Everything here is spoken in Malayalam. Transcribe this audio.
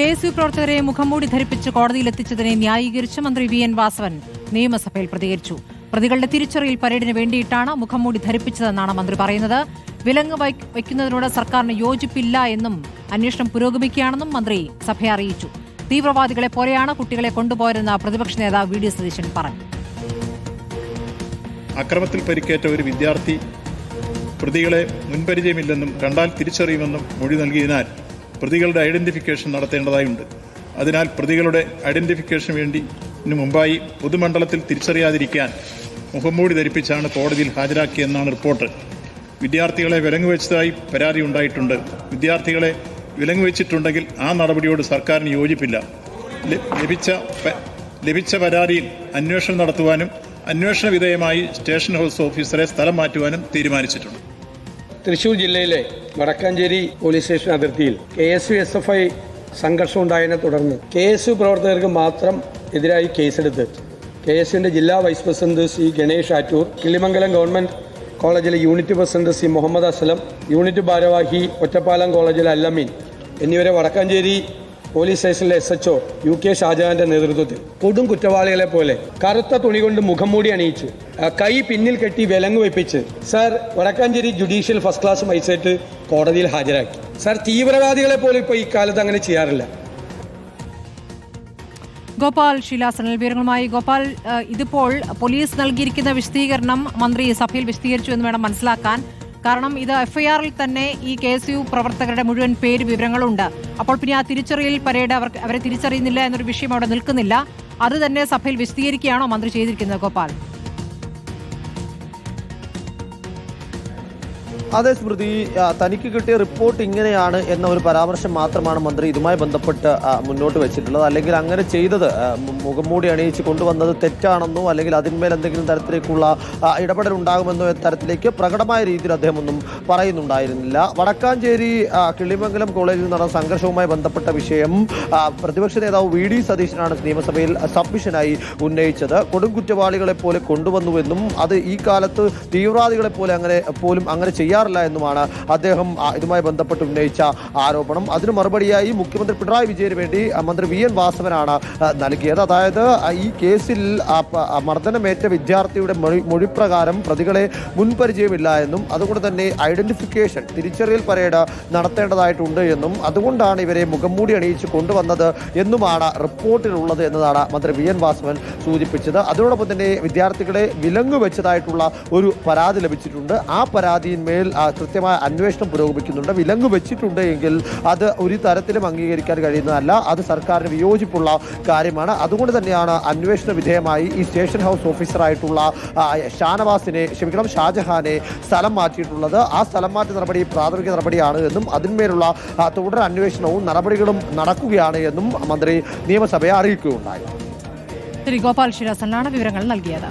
കെ എസ് യു പ്രവർത്തകരെ മുഖംമൂടി ധരിപ്പിച്ച് കോടതിയിലെത്തിച്ചതിനെ ന്യായീകരിച്ച് മന്ത്രി വി എൻ വാസവൻ നിയമസഭയിൽ പ്രതികരിച്ചു. പ്രതികളുടെ തിരിച്ചറിയൽ പരേഡിന് വേണ്ടിയിട്ടാണ് മുഖംമൂടി ധരിപ്പിച്ചതെന്നാണ് മന്ത്രി പറയുന്നത്. വിലങ്ങ് വയ്ക്ക- വയ്ക്കുന്നതിനോട് സർക്കാരിന് യോജിപ്പില്ല എന്നും അന്വേഷണം പുരോഗമിക്കുകയാണെന്നും മന്ത്രി സഭയെ അറിയിച്ചു. തീവ്രവാദികളെ പോലെയാണ് കുട്ടികളെ കൊണ്ടുപോയതെന്ന് പ്രതിപക്ഷ നേതാവ് വി ഡി സതീശൻ പറഞ്ഞു. അക്രമത്തിൽ പരിക്കേറ്റ ഒരു വിദ്യാർത്ഥി പ്രതികളെ മുൻപരിചയമില്ലെന്നും കണ്ടാൽ തിരിച്ചറിയുമെന്നും മൊഴി നൽകിയതിനാൽ പ്രതികളുടെ ഐഡന്റിഫിക്കേഷൻ നടത്തേണ്ടതായുണ്ട്. അതിനാൽ പ്രതികളുടെ ഐഡന്റിഫിക്കേഷൻ വേണ്ടി ഇതിനു മുമ്പായി പൊതുമണ്ഡലത്തിൽ തിരിച്ചറിയാതിരിക്കാൻ മുഖംമൂടി ധരിപ്പിച്ചാണ് കോടതിയിൽ ഹാജരാക്കിയെന്നാണ് റിപ്പോർട്ട്. വിദ്യാർത്ഥികളെ വിലങ്ങ് വെച്ചതായി പരാതി ഉണ്ടായിട്ടുണ്ട്. വിദ്യാർത്ഥികളെ വിലങ്ങ് വെച്ചിട്ടുണ്ടെങ്കിൽ ആ നടപടിയോട് സർക്കാരിന് യോജിപ്പില്ല. ലഭിച്ച ലഭിച്ച പരാതിയിൽ അന്വേഷണം നടത്തുവാനും അന്വേഷണ വിധേയമായി സ്റ്റേഷൻ ഹൗസ് ഓഫീസറെ സ്ഥലം മാറ്റുവാനും തീരുമാനിച്ചിട്ടുണ്ട്. തൃശൂർ ജില്ലയിലെ വടക്കാഞ്ചേരി പോലീസ് സ്റ്റേഷൻ അതിർത്തിയിൽ K S U S F I സംഘർഷം ഉണ്ടായതിനെ തുടർന്ന് കെ എസ് യു പ്രവർത്തകർക്ക് മാത്രം എതിരായി കേസെടുത്ത് കെ എസ് യുവിന്റെ ജില്ലാ vice president C Ganesh Attoor Kilimangalam government കോളേജിലെ unit president C Muhammad Aslam unit ഭാരവാഹി ഒറ്റപ്പാലം കോളേജിലെ അല്ലമീൻ എന്നിവരെ വടക്കാഞ്ചേരി പോലീസ് സ്റ്റേഷനിലെ S H O U K ഷാജഹാന്റെ നേതൃത്വത്തിൽ കൊടും കുറ്റവാളികളെ പോലെ കറുത്ത തുണി കൊണ്ട് മുഖം മൂടി അണിയിച്ച് കൈ പിന്നിൽ കെട്ടി വിലങ്ങ് വെപ്പിച്ച് sir Vadakkanchery judicial first class magistrate കോടതിയിൽ ഹാജരാക്കി. സർ തീവ്രവാദികളെ പോലും ഇപ്പോൾ ഈ കാലത്ത് അങ്ങനെ ചെയ്യാറില്ല. ഗോപാൽ ശിലാസനൽ വിവരങ്ങളുമായി. ഗോപാൽ ഇതിപ്പോൾ പോലീസ് നൽകിയിരിക്കുന്ന വിശദീകരണം മന്ത്രി സഭയിൽ വിശദീകരിച്ചു എന്ന് വേണം മനസ്സിലാക്കാൻ. കാരണം ഇത് എഫ്ഐആറിൽ തന്നെ ഈ കെ എസ് യു പ്രവർത്തകരുടെ മുഴുവൻ പേര് വിവരങ്ങളുണ്ട്. അപ്പോൾ പിന്നെ ആ തിരിച്ചറിയൽ പരേഡ് അവർ അവരെ തിരിച്ചറിയുന്നില്ല എന്നൊരു വിഷയം അവിടെ നിൽക്കുന്നില്ല. അത് തന്നെ സഭയിൽ വിശദീകരിക്കുകയാണോ മന്ത്രി ചെയ്തിരിക്കുന്നത് ഗോപാൽ? അതെ സ്മൃതി തനിക്ക് കിട്ടിയ റിപ്പോർട്ട് ഇങ്ങനെയാണ് എന്ന ഒരു പരാമർശം മാത്രമാണ് മന്ത്രി ഇതുമായി ബന്ധപ്പെട്ട് മുന്നോട്ട് വെച്ചിട്ടുള്ളത്. അല്ലെങ്കിൽ അങ്ങനെ ചെയ്തത് മുഖം മൂടി മുഖംമൂടി അണിയിച്ച് കൊണ്ടുവന്നത് തെറ്റാണെന്നോ അല്ലെങ്കിൽ അതിന്മേൽ എന്തെങ്കിലും തരത്തിലേക്കുള്ള ഇടപെടൽ ഉണ്ടാകുമെന്നോ തരത്തിലേക്ക് പ്രകടമായ രീതിയിൽ അദ്ദേഹം ഒന്നും പറയുന്നുണ്ടായിരുന്നില്ല. വടക്കാഞ്ചേരി കിളിമംഗലം കോളേജിൽ നടന്ന സംഘർഷവുമായി ബന്ധപ്പെട്ട വിഷയം പ്രതിപക്ഷ നേതാവ് വി ഡി സതീശനാണ് നിയമസഭയിൽ സബ്മിഷനായി ഉന്നയിച്ചത്. കൊടുംകുറ്റവാളികളെ പോലെ കൊണ്ടുവന്നുവെന്നും അത് ഈ കാലത്ത് തീവ്രവാദികളെ പോലെ അങ്ങനെ പോലും അങ്ങനെ ചെയ്യാറില്ല എന്നുമാണ് അദ്ദേഹം ഇതുമായി ബന്ധപ്പെട്ട് ഉന്നയിച്ച ആരോപണം. അതിന് മറുപടിയായി മുഖ്യമന്ത്രി പിണറായി വിജയന് വേണ്ടി മന്ത്രി വി എൻ വാസവനാണ് നൽകിയത്. അതായത് ഈ കേസിൽ മർദ്ദനമേറ്റ വിദ്യാർത്ഥിയുടെ മൊഴി മൊഴിപ്രകാരം പ്രതികളെ മുൻപരിചയമില്ല എന്നും അതുകൊണ്ട് തന്നെ ഐഡന്റിഫിക്കേഷൻ തിരിച്ചറിയൽ പരേഡ് നടത്തേണ്ടതായിട്ടുണ്ട് എന്നും അതുകൊണ്ടാണ് ഇവരെ മുഖംമൂടി അണിയിച്ച് കൊണ്ടുവന്നത് എന്നുമാണ് റിപ്പോർട്ടിലുള്ളത് എന്നതാണ് മന്ത്രി വി എൻ വാസവൻ സൂചിപ്പിച്ചത്. അതിനോടൊപ്പം തന്നെ വിദ്യാർത്ഥികളെ വിലങ്ങ് വെച്ചതായിട്ടുള്ള ഒരു പരാതി ലഭിച്ചിട്ടുണ്ട്. ആ പരാതിയിന്മേൽ കൃത്യമായ അന്വേഷണം പുരോഗമിക്കുന്നുണ്ട്. വിലങ്ങ് വെച്ചിട്ടുണ്ട് എങ്കിൽ അത് ഒരു തരത്തിലും അംഗീകരിക്കാൻ കഴിയുന്നതല്ല. അത് സർക്കാരിന് വിയോജിപ്പുള്ള കാര്യമാണ്. അതുകൊണ്ട് തന്നെയാണ് അന്വേഷണ വിധേയമായി ഈ സ്റ്റേഷൻ ഹൗസ് ഓഫീസറായിട്ടുള്ള ഷാനവാസിനെ ക്ഷമിക്കണം ഷാജഹാനെ സ്ഥലം മാറ്റിയിട്ടുള്ളത്. ആ സ്ഥലം മാറ്റ നടപടി പ്രാഥമിക നടപടിയാണ് എന്നും അതിന്മേലുള്ള തുടർ അന്വേഷണവും നടപടികളും നടക്കുകയാണ് എന്നും മന്ത്രി നിയമസഭയെ അറിയിക്കുകയുണ്ടായി. ഗോപാൽ ശിരാസനാണ് വിവരങ്ങൾ നൽകിയത്.